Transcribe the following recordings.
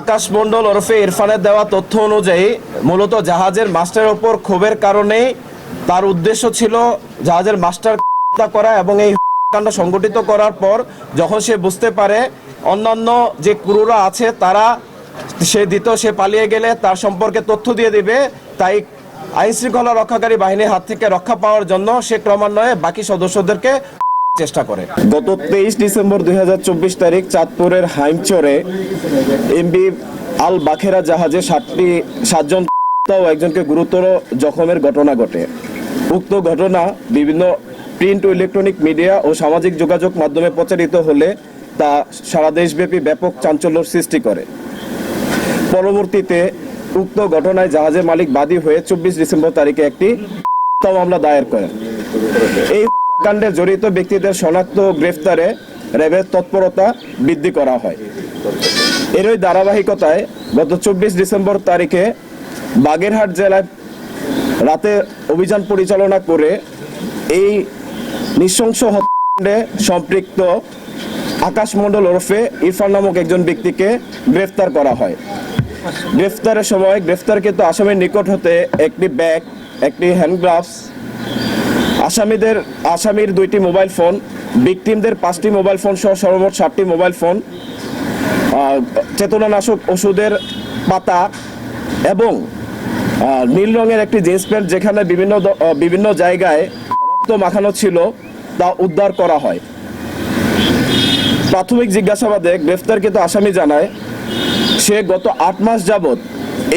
আকাশ মণ্ডল ওরফে ইরফানের দেওয়া তথ্য অনুযায়ী, মূলত জাহাজের মাস্টারের ওপর ক্ষোভের কারণে তার উদ্দেশ্য ছিল জাহাজের মাস্টার করা এবং এই কাণ্ড সংগঠিত করার পর যখন সে বুঝতে পারে অন্যান্য যে ক্রুরা আছে, তারা সে দিত, সে পালিয়ে গেলে তার সম্পর্কে তথ্য দিয়ে দিবে, তাই আইন শৃঙ্খলা রক্ষাকারী বাহিনীর হাত থেকে রক্ষা পাওয়ার জন্য সে ক্রমান্বয়ে বাকি সদস্যদেরকে চেষ্টা করে। গত তেইশ ডিসেম্বর দুই হাজার চব্বিশ তারিখ চাঁদপুরের হাইমচরে এমবি আল বাখেরা জাহাজে সাতটি, সাতজন একজনকে গুরুতর জখমের ঘটনা ঘটে। উক্ত ঘটনা বিভিন্ন প্রিন্ট ও ইলেকট্রনিক মিডিয়া ও সামাজিক যোগাযোগ মাধ্যমে প্রচারিত হলে তা সারা দেশব্যাপী ব্যাপক চাঞ্চল্যর সৃষ্টি করে। পরবর্তীতে উক্ত ঘটনায় জাহাজের মালিক বাদী হয়ে চব্বিশ ডিসেম্বর তারিখে একটি মামলা দায়ের করেন। এই হত্যাকাণ্ডে জড়িত ব্যক্তিদের শনাক্ত গ্রেফতারে র্যাবের তৎপরতা বৃদ্ধি করা হয়। এরই ধারাবাহিকতায় গত চব্বিশ ডিসেম্বর তারিখে বাগেরহাট জেলায় রাতে অভিযান পরিচালনা করে এই নৃশংস হত্যাকাণ্ডে সম্পৃক্ত আকাশ মণ্ডল ওরফে ইরফান নামক একজন ব্যক্তিকে গ্রেফতার করা হয়। গ্রেফতারের সময় গ্রেফতারকৃত আসামির নিকট হতে একটি ব্যাগ, একটি হ্যান্ড গ্লাভস, আসামিদের, আসামির দুইটি মোবাইল ফোন, ভিকটিমদের পাঁচটি মোবাইল ফোন সহ সর্বমোট ষাটটি মোবাইল ফোন চেতনানাশক ওষুধের পাতা এবং নীল রঙের একটি জিন্স প্যান্ট যেখানে বিভিন্ন বিভিন্ন জায়গায় রক্ত মাখানো ছিল তা উদ্ধার করা হয়। প্রাথমিক জিজ্ঞাসাবাদে গ্রেফতারকৃত আসামি জানায় সে গত আট মাস যাবৎ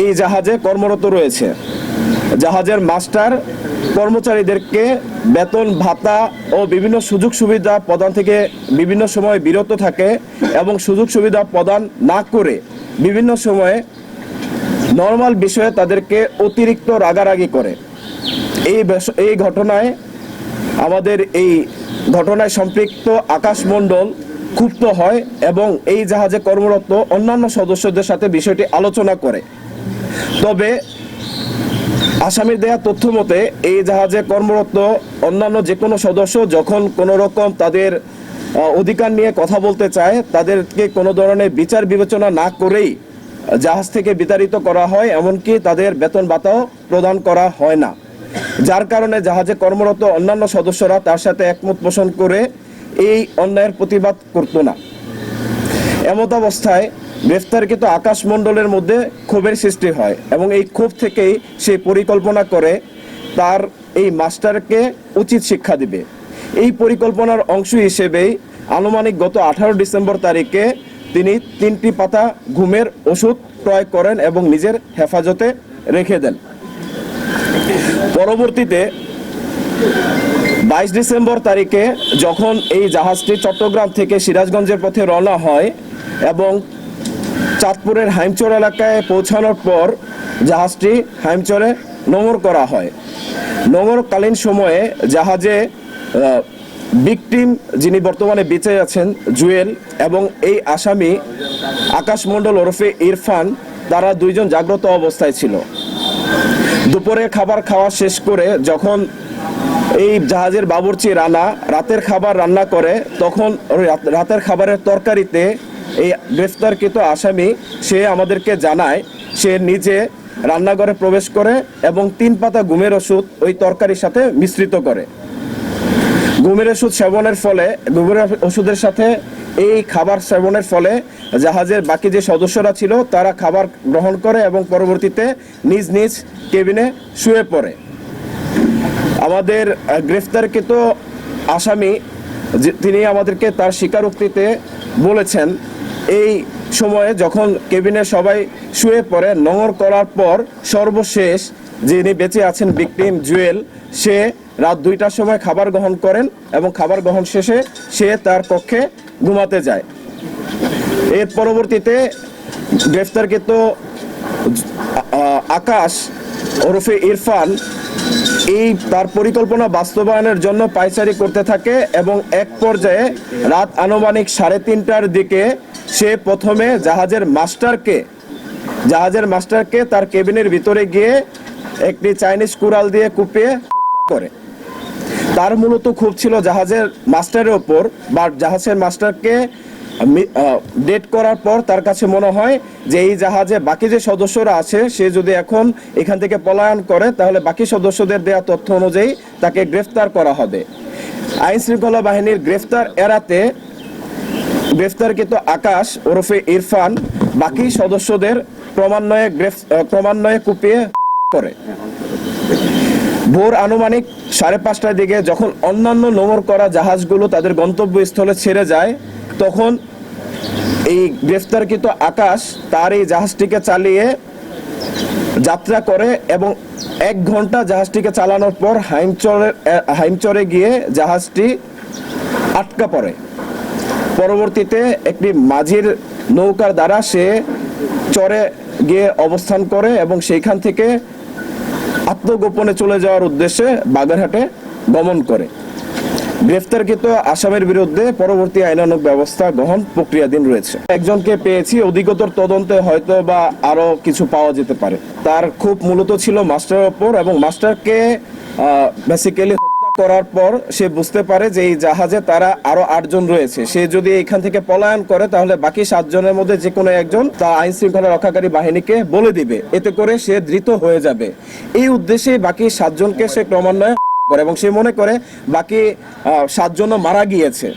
এই জাহাজে কর্মরত রয়েছে। জাহাজের মাস্টার কর্মচারীদেরকে বেতন, ভাতা ও বিভিন্ন সুযোগ সুবিধা প্রদান থেকে বিভিন্ন সময় বিরত থাকে এবং সুযোগ সুবিধা প্রদান না করে বিভিন্ন সময়ে নর্মাল বিষয়ে তাদেরকে অতিরিক্ত রাগারাগি করে। এই এই ঘটনায় আমাদের এই ঘটনায় সম্পৃক্ত আকাশ মণ্ডল ক্ষুব্ধ হয় এবং এই জাহাজে কর্মরত অন্যান্য সদস্যদের সাথে বিষয়টি আলোচনা করে। তবে আসামির দেয়া তথ্য মতে, এই জাহাজে কর্মরত অন্যান্য যে কোনো সদস্য যখন কোনো রকম তাদের অধিকার নিয়ে কথা বলতে চায়, তাদেরকে কোনো ধরনের বিচার বিবেচনা না করেই জাহাজ থেকে বিতাড়িত করা হয়, এমনকি তাদের বেতন ভাতাও প্রদান করা হয় না। যার কারণে জাহাজে কর্মরত অন্যান্য সদস্যরা তার সাথে একমত পোষণ করে এই অন্যায়ের প্রতিবাদ করতো না। এমত অবস্থায় আকাশ মণ্ডলের মধ্যে ক্ষোভের সৃষ্টি হয় এবং এই ক্ষোভ থেকেই সে পরিকল্পনা করে তার এই মাস্টারকে উচিত শিক্ষা দিবে। এই পরিকল্পনার অংশ হিসেবেই আনুমানিক গত আঠারো ডিসেম্বর তারিখে তিনি তিনটি পাতা ঘুমের ওষুধ ক্রয় করেন এবং নিজের হেফাজতে রেখে দেন। পরবর্তীতে বাইশ ডিসেম্বর তারিখে যখন এই জাহাজটি চট্টগ্রাম থেকে সিরাজগঞ্জের পথে রওনা হয় এবং চাঁদপুরের হাইমচর এলাকায় পৌঁছানোর পর জাহাজটি হাইমচরে নোঙর করা হয়। নোঙরকালীন সময়ে জাহাজে বিকটিম যিনি বর্তমানে বেঁচে আছেন, জুয়েল এবং এই আসামি আকাশ মণ্ডল ওরফে ইরফান, তারা দুইজন জাগ্রত অবস্থায় ছিল। দুপুরে খাবার খাওয়া শেষ করে যখন এই জাহাজের বাবুর্চি রানা রাতের খাবার রান্না করে, তখন রাতের খাবারের তরকারিতে এই গ্রেফতারকৃত আসামি, সে আমাদেরকে জানায়, সে নিজে রান্নাঘরে প্রবেশ করে এবং তিন পাতা ঘুমের ওষুধ ওই তরকারির সাথে মিশ্রিত করে। ঘুমের ওষুধ সেবনের ফলে, ঘুমের ওষুধের সাথে এই খাবার সেবনের ফলে জাহাজের বাকি যে সদস্যরা ছিল, তারা খাবার গ্রহণ করে এবং পরবর্তীতে নিজ নিজ কেবিনে শুয়ে পড়ে। আমাদের গ্রেফতারকৃত আসামি তিনি আমাদেরকে তার স্বীকারোক্তিতে বলেছেন, এই সময়ে যখন কেবিনে সবাই শুয়ে পড়ে নোংর করার পর সর্বশেষ যিনি বেঁচে আছেন বিক্রিম জুয়েল, সে রাত দুইটার সময় খাবার গ্রহণ করেন এবং খাবার গ্রহণ শেষে সে তার কক্ষে ঘুমাতে যায়। এর পরবর্তীতে গ্রেফতারকৃত আকাশ ওরফে ইরফান এই তার পরিকল্পনা বাস্তবায়নের জন্য পাইচারি করতে থাকে এবং এক পর্যায়ে রাত আনুমানিক সাড়ে তিনটার দিকে সে প্রথমে জাহাজের মাস্টারকে জাহাজের মাস্টারকে তার কেবিনের ভিতরে গিয়ে একটি চাইনিজ কুড়াল দিয়ে কুপিয়ে করে। তার মূলত খুব ছিল জাহাজের মাস্টারের ওপর বা জাহাজের মাস্টারকে ডেট করার পর তার কাছে মনে হয় যে এই জাহাজে বাকি যে সদস্যরা আছে, সে যদি এখন এখান থেকে পলায়ন করে, তাহলে বাকি সদস্যদের দেওয়া তথ্য অনুযায়ী তাকে গ্রেফতার করা হবে। আইন শৃঙ্খলা বাহিনীর গ্রেফতার এড়াতে গ্রেফতারকৃত আকাশ ওরফে ইরফান বাকি সদস্যদের ক্রমান্বয়ে ক্রমান্বয়ে কুপিয়ে করে। ভোর আনুমানিক সাড়ে পাঁচটার দিকে যখন অন্যান্য নোঙর করা জাহাজগুলো তাদের গন্তব্যস্থলে ছেড়ে যায় তখন এই গ্রেফতারকৃত আকাশ তার এই জাহাজটিকে চালিয়ে যাত্রা করে এবং এক ঘণ্টা জাহাজটিকে চালানোর পর হাইমচরে আহ, হাইমচরে গিয়ে জাহাজটি আটকা পড়ে। পরবর্তীতে একটি মাঝির নৌকার দ্বারা সে চরে গিয়ে অবস্থান করে এবং সেইখান থেকে আত্মগোপনে চলে যাওয়ার উদ্দেশ্যে বাগেরহাটে গমন করে। গ্রেফতারকৃত আসামের বিরুদ্ধে পরবর্তী আইনানুগ ব্যবস্থা গ্রহণ প্রক্রিয়াধীন রয়েছে। একজনকে পেয়েছি, অধিকতর তদন্তে হয়তো বা আরও কিছু পাওয়া যেতে পারে। তার খুব মূলত ছিল মাস্টারের ওপর এবং মাস্টারকে বেসিক্যালি করার পর সে বুঝতে পারে যে এই জাহাজে তারা আরও আটজন রয়েছে। সে যদি এখান থেকে পলায়ন করে, তাহলে বাকি সাতজনের মধ্যে যে কোনো একজন তা আইন শৃঙ্খলা রক্ষাকারী বাহিনীকে বলে দিবে। এতে করে সে ধৃত হয়ে যাবে। এই উদ্দেশ্যে বাকি সাতজনকে সে ক্রমান্বয়ে করে এবং সে মনে করে বাকি সাতজনও মারা গিয়েছে।